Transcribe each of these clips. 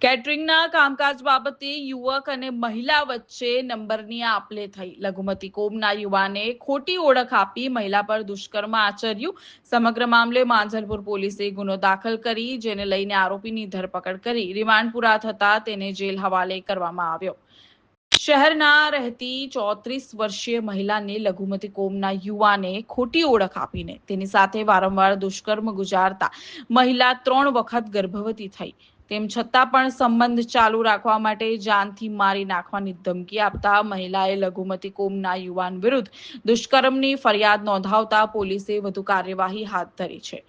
કેટરિંગના કામકાજ બાબતે યુવક અને મહિલા વચ્ચે નંબરની આપલે થઈ. લઘુમતી કોમના યુવાને ખોટી ઓળખ આપી મહિલા પર દુષ્કર્મ આચર્યું. સમગ્ર મામલે માંજલપુર પોલીસે ગુનો દાખલ કરી, જેને લઈને આરોપીની ધરપકડ કરી. રિમાન્ડ પૂરા થતા તેને જેલ હવાલે કરવામાં આવ્યો. શહેરના રહેતી ચોત્રીસ વર્ષીય મહિલાને લઘુમતી કોમના યુવાને ખોટી ઓળખ આપીને તેની સાથે વારંવાર દુષ્કર્મ ગુજારતા મહિલા ત્રણ વખત ગર્ભવતી થઈ. તેમ છતાં પણ સંબંધ ચાલુ રાખવા માટે જાનથી મારી નાખવાની ધમકી આપતા મહિલાએ લઘુમતી કોમના યુવાન વિરુદ્ધ દુષ્કર્મની ફરિયાદ નોંધાવતા પોલીસે વધુ કાર્યવાહી હાથ ધરી છે.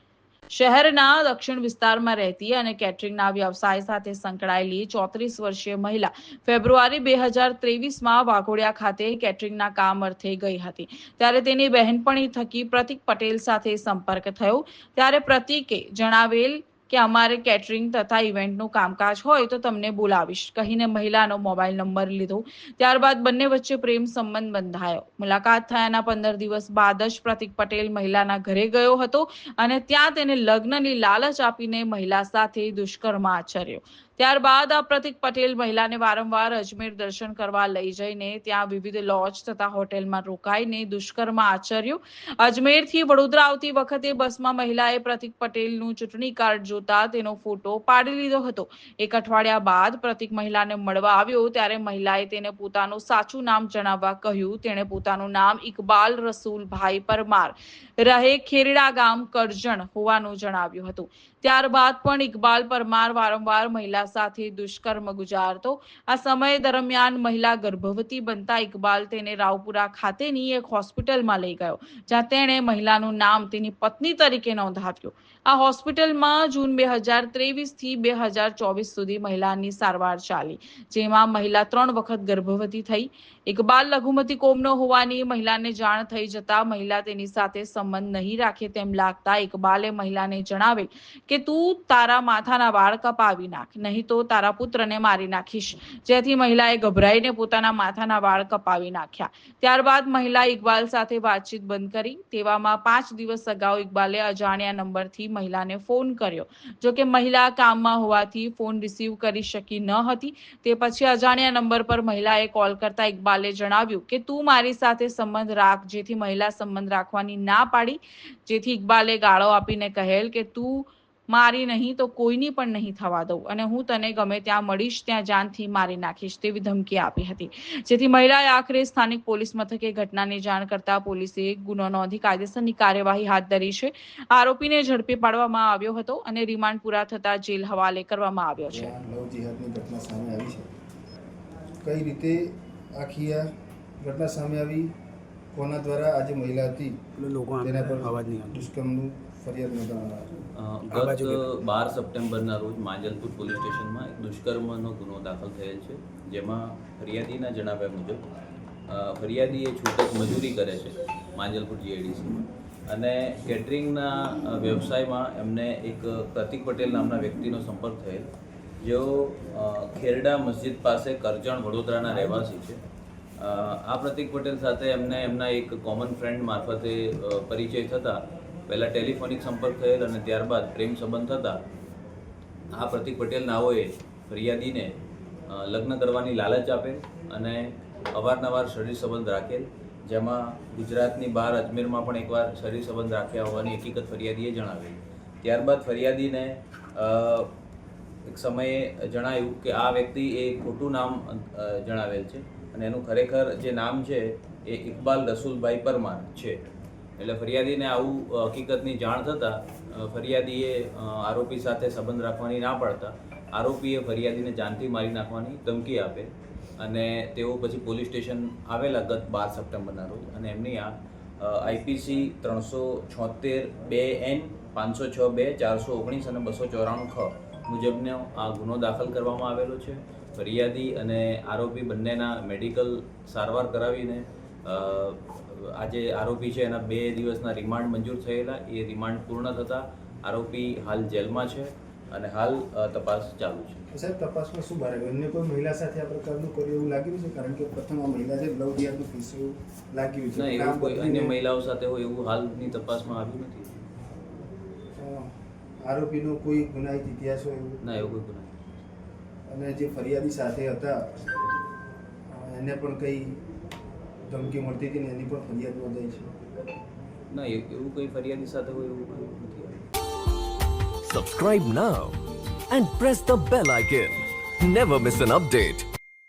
શહેરના દક્ષિણ વિસ્તારમાં રહેતી અને કેટરિંગના વ્યવસાય સાથે સંકળાયેલી ચોત્રીસ વર્ષીય મહિલા ફેબ્રુઆરી બે હજાર ત્રેવીસમાં વાઘોડિયા ખાતે કેટરિંગના કામ અર્થે ગઈ હતી. ત્યારે તેની બહેનપણી થકી પ્રતિક પટેલ સાથે સંપર્ક થયો. ત્યારે પ્રતિકે જણાવેલ કે અમારે કેટરિંગ તથા ઇવેન્ટનું કામકાજ હોય તો તમને બોલાવીશ. કહીને મહિલાનો મોબાઈલ નંબર લીધો. ત્યારબાદ બંને વચ્ચે પ્રેમ સંબંધ બંધાયો. મુલાકાત થયાના પંદર દિવસ બાદ જ પ્રતિક પટેલ મહિલાના ઘરે ગયો હતો અને ત્યાં તેને લગ્નની લાલચ આપીને મહિલા સાથે દુષ્કર્મ આચર્યો. ત્યારબાદ આ પ્રતિક પટેલ મહિલાને વારંવાર અજમેર દર્શન કરવા લઈ જઈને ત્યાં વિવિધ લોજ તથા હોટેલમાં રોકાઈને દુષ્કર્મ આચર્યું. અજમેરથી વડોદરા આવતી વખતે બસમાં મહિલાએ પ્રતિક પટેલનું ચૂંટણી કાર્ડ જોતા તેનો ફોટો પાડી લીધો હતો. એક અઠવાડિયા બાદ પ્રતિક મહિલાને મળવા આવ્યો ત્યારે મહિલાએ તેને પોતાનું સાચું નામ જણાવવા કહ્યું. તેણે પોતાનું નામ ઇકબાલ રસૂલભાઈ પરમાર, રહે ખેરડા ગામ કરજણ હોવાનું જણાવ્યું હતું. ત્યારબાદ પણ ઇકબાલ પરમાર વારંવાર મહિલા સાથે દુષ્કર્મ ગુજારતો. આ સમય દરમિયાન મહિલા ગર્ભવતી બનતા ઇકબાલ તેને રાવપુરા ખાતેની એક હોસ્પિટલમાં લઈ ગયો, જ્યાં તેણે મહિલાનું નામ તેની પત્ની તરીકે નોંધાવ્યું. આ હોસ્પિટલમાં જૂન બે હજાર ત્રેવીસથી બે હજાર ચોવીસ સુધી મહિલાની સારવાર ચાલી, જેમાં મહિલા ત્રણ વખત ગર્ભવતી થઈ ઇકબાલ લઘુમતી કોમનો હોવાની મહિલાને જાણ થઈ જતા મહિલા તેની સાથે સંબંધ નહીં રાખે તેમ લાગતા ઇકબાલે મહિલાને જણાવેલ કે, તું તારા માથાના વાળ કપાવી નાખ, નહીં તો તારા પુત્રને મારી નાખીશ. જેથી મહિલાએ ગભરાઈને પોતાના માથાના વાળ કપાવી નાખ્યા. ત્યારબાદ મહિલા ઇકબાલ સાથે વાતચીત બંધ કરી. તેવામાં પાંચ દિવસ અગાઉ ઇકબાલે અજાણ્યા નંબરથી મહિલાને ફોન કર્યો. જો કે મહિલા કામમાં હોવાથી ફોન રિસીવ કરી શકી ન હતી. તે પછી અજાણ્યા નંબર પર મહિલાએ કોલ કરતા ઇકબાલે જણાવ્યું કે, તું મારી સાથે સંબંધ રાખ, જેથી મહિલા સંબંધ રાખવાની ના પાડી. જેથી ઇકબાલે ગાળો આપીને કહેલ કે, તું મારી નહીં તો કોઈની પણ નહીં થવા દઉં. અને હું તને ગમે ત્યાં મળીશ ત્યાં જાનથી મારી નાખીશ તેવી ધમકી આપી હતી. જેથી મહિલાએ આખરે સ્થાનિક પોલીસ મથકે ઘટનાની જાણ કરતા પોલીસે ગુનો નોંધી કાયદેસરની કાર્યવાહી હાથ ધરી છે. આરોપીને ઝડપી પાડવામાં આવ્યો હતો અને રિમાન્ડ પૂરા થતા જેલ હવાલે કરવામાં આવ્યો છે. જ્યાં લવ જિહાદની ઘટના સામે આવી છે. કઈ રીતે આખી આ ઘટના સામે આવી? કોના દ્વારા આજે મહિલા હતી? લોકો તેના પર અવાજ નહીં દુષ્કર્મનું ગત બાર સપ્ટેમ્બરના રોજ માંજલપુર પોલીસ સ્ટેશનમાં એક દુષ્કર્મનો ગુનો દાખલ થયેલ છે જેમાં ફરિયાદીના જણાવ્યા મુજબ ફરિયાદી એ છૂટક મજૂરી કરે છે માંજલપુર જીઆઈડીસીમાં અને કેટરિંગના વ્યવસાયમાં એમને એક પ્રતિક પટેલ નામના વ્યક્તિનો સંપર્ક થયેલ જેઓ ખેરડા મસ્જિદ પાસે કરજણ વડોદરાના રહેવાસી છે. આ પ્રતિક પટેલ સાથે એમને એમના એક કોમન ફ્રેન્ડ મારફતે પરિચય થતા પહેલાં ટેલિફોનિક સંપર્ક થયેલ અને ત્યારબાદ પ્રેમ સંબંધ થતા આ પ્રતિક પટેલ નાઓએ ફરિયાદીને લગ્ન કરવાની લાલચ આપેલ અને અવારનવાર શરીર સંબંધ રાખેલ જેમાં ગુજરાતની બહાર અજમેરમાં પણ એકવાર શરીર સંબંધ રાખ્યા હોવાની હકીકત ફરિયાદીએ જણાવેલ ત્યારબાદ ફરિયાદીને એક સમયે જણાયું કે આ વ્યક્તિ એ ખોટું નામ જણાવેલ છે અને એનું ખરેખર જે નામ છે એ ઇકબાલ રસુલભાઈ પરમાર છે. એટલે ફરિયાદીને આવું હકીકતની જાણ થતાં ફરિયાદીએ આરોપી સાથે સંબંધ રાખવાની ના પાડતા, આરોપીએ ફરિયાદીને જાનથી મારી નાખવાની ધમકી આપે અને તેઓ પછી પોલીસ સ્ટેશન આવેલા ગત બાર સપ્ટેમ્બરના રોજ અને એમની આ આઈપીસી ત્રણસો છોતેર બે એન પાંચસો છ બે ચારસો ઓગણીસ અને બસો ચોરાણું ખ મુજબનો આ ગુનો દાખલ કરવામાં આવેલો છે. ફરિયાદી અને આરોપી બંનેના મેડિકલ સારવાર કરાવીને આજે આરોપી છે એના બે દિવસના રિમાન્ડ મંજૂર થયેલા. એ રિમાન્ડ પૂર્ણ થતાં આરોપી હાલ જેલમાં છે અને હાલ તપાસ ચાલુ છે. સાહેબ તપાસમાં શું બહાર અન્ય કોઈ મહિલા સાથે આ પ્રકારનું કર્યું એવું લાગ્યું છે? કારણ કે પ્રથમ આ મહિલા છે લવ જિહાદનું કેસ એવું લાગ્યું છે. ના એવું કોઈ અન્ય મહિલાઓ સાથે હોય એવું હાલની તપાસમાં આવ્યું નથી. આરોપીનો કોઈ ગુનાહિત ઇતિહાસ હોય એવું? ના એવું કોઈ ગુનાહિત અને જે ફરિયાદી સાથે હતા એને પણ કંઈ ધમકી મળતી હતી ને એની પણ ફરિયાદ નોંધાઈ છે ના એ- એવું કંઈ ફરિયાદી સાથે હોય એવું કંઈ નથી Subscribe now and press the bell icon. Never miss an update.